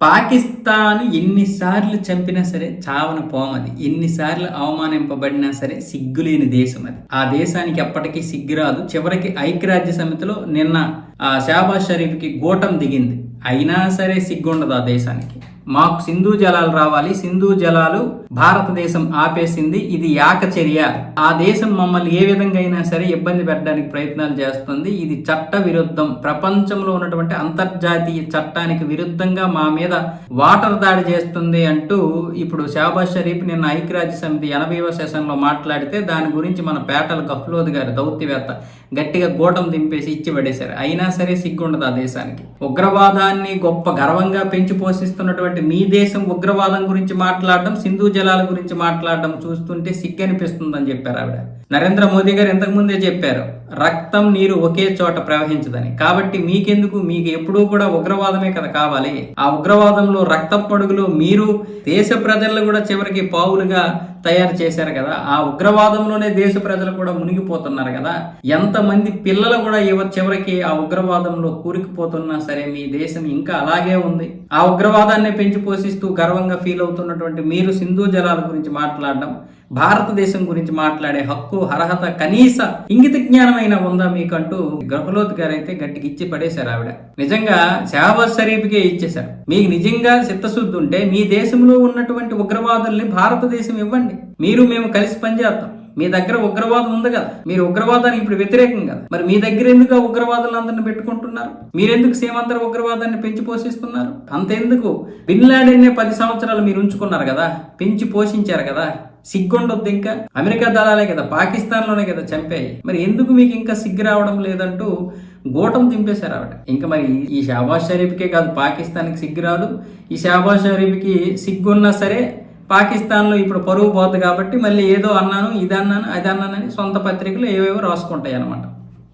పాకిస్తాన్ ఎన్నిసార్లు చంపినా సరే చావన పోమది ఎన్నిసార్లు అవమానింపబడినా సరే సిగ్గులేని దేశం అది. ఆ దేశానికి ఎప్పటికీ సిగ్గురాదు చివరికి ఐక్యరాజ్య సమితిలో నిన్న షాబాజ్ షరీఫ్కి గూటం దిగింది. అయినా సరే సిగ్గుండదు ఆ దేశానికి. మాకు సింధు జలాలు రావాలి. సింధు జలాలు భారతదేశం ఆపేసింది. ఇది యాకచర్య. ఆ దేశం మమ్మల్ని ఏ విధంగా అయినా సరే ఇబ్బంది పెట్టడానికి ప్రయత్నాలు చేస్తుంది. ఇది చట్ట విరుద్ధం. ప్రపంచంలో ఉన్నటువంటి అంతర్జాతీయ చట్టానికి విరుద్ధంగా మా మీద వాటర్ దాడి చేస్తుంది అంటూ ఇప్పుడు షాబాజ్ షరీఫ్ నిన్న ఐక్యరాజ్య సమితి ఎనభైవ సెషన్లో మాట్లాడితే దాని గురించి మన పేటల గహ్లోద్ గారు దౌత్యవేత్త గట్టిగా గోటం దింపేసి ఇచ్చి పడేశారు అయినా సరే సిగ్గుండదు ఆ దేశానికి. ఉగ్రవాదాన్ని గొప్ప గర్వంగా పెంచి పోషిస్తున్నటువంటి మీ దేశం ఉగ్రవాదం గురించి మాట్లాడడం సింధు జలాల గురించి మాట్లాడడం చూస్తుంటే సిగ్గు అనిపిస్తుందని చెప్పారు ఆవిడ. నరేంద్ర మోదీ గారు ఇంతకు ముందే చెప్పారు రక్తం నీరు ఒకే చోట ప్రవహించదని. కాబట్టి మీకెందుకు మీకు ఎప్పుడూ కూడా ఉగ్రవాదమే కదా కావాలి. ఆ ఉగ్రవాదంలో రక్త పడుగులు మీరు దేశ ప్రజలను కూడా చివరికి పావులుగా తయారు చేశారు కదా. ఆ ఉగ్రవాదంలోనే దేశ ప్రజలు కూడా మునిగిపోతున్నారు కదా. ఎంతమంది పిల్లలు కూడా ఇవ చివరికి ఆ ఉగ్రవాదంలో కూరికిపోతున్నా సరే మీ దేశం ఇంకా అలాగే ఉంది. ఆ ఉగ్రవాదాన్ని పెంచి పోషిస్తూ గర్వంగా ఫీల్ అవుతున్నటువంటి మీరు సింధు జలాల గురించి మాట్లాడడం భారతదేశం గురించి మాట్లాడే హక్కు అర్హత కనీస ఇంగిత జ్ఞానమైన ఉందా మీకంటూ గృహలోత్ గారు అయితే గట్టికి ఇచ్చి పడేశారు ఆవిడ. నిజంగా షహబాజ్ షరీఫ్కే ఇచ్చేశారు. మీకు నిజంగా చిత్తశుద్ధి ఉంటే మీ దేశంలో ఉన్నటువంటి ఉగ్రవాదుల్ని భారతదేశం ఇవ్వండి. మీరు మేము కలిసి పనిచేస్తాం. మీ దగ్గర ఉగ్రవాదం ఉంది కదా. మీరు ఉగ్రవాదానికి ఇప్పుడు వ్యతిరేకం కదా. మరి మీ దగ్గర ఎందుకు ఆ ఉగ్రవాదులందరిని పెట్టుకుంటున్నారు? మీరెందుకు సీమాంతర ఉగ్రవాదాన్ని పెంచి పోషిస్తున్నారు? అంతెందుకు? బిన్ లాడెన్నే పది సంవత్సరాలు మీరు ఉంచుకున్నారు కదా. పెంచి పోషించారు కదా. సిగ్గుండొద్దు ఇంకా. అమెరికా దళాలే కదా పాకిస్తాన్లోనే కదా చంపాయి. మరి ఎందుకు మీకు ఇంకా సిగ్గు రావడం లేదంటూ గోటం దింపేశారు ఆవిడ. ఇంకా మరి ఈ షాబాజ్ షరీఫ్కే కాదు పాకిస్తాన్కి సిగ్గు రాదు. ఈ షాబాజ్ షరీఫ్కి సిగ్గున్నా సరే పాకిస్తాన్లో ఇప్పుడు పరువు పోద్ది కాబట్టి మళ్ళీ ఏదో అన్నాను ఇది అన్నాను అది అన్నానని సొంత పత్రికలు ఏవేవో రాసుకుంటాయి అన్నమాట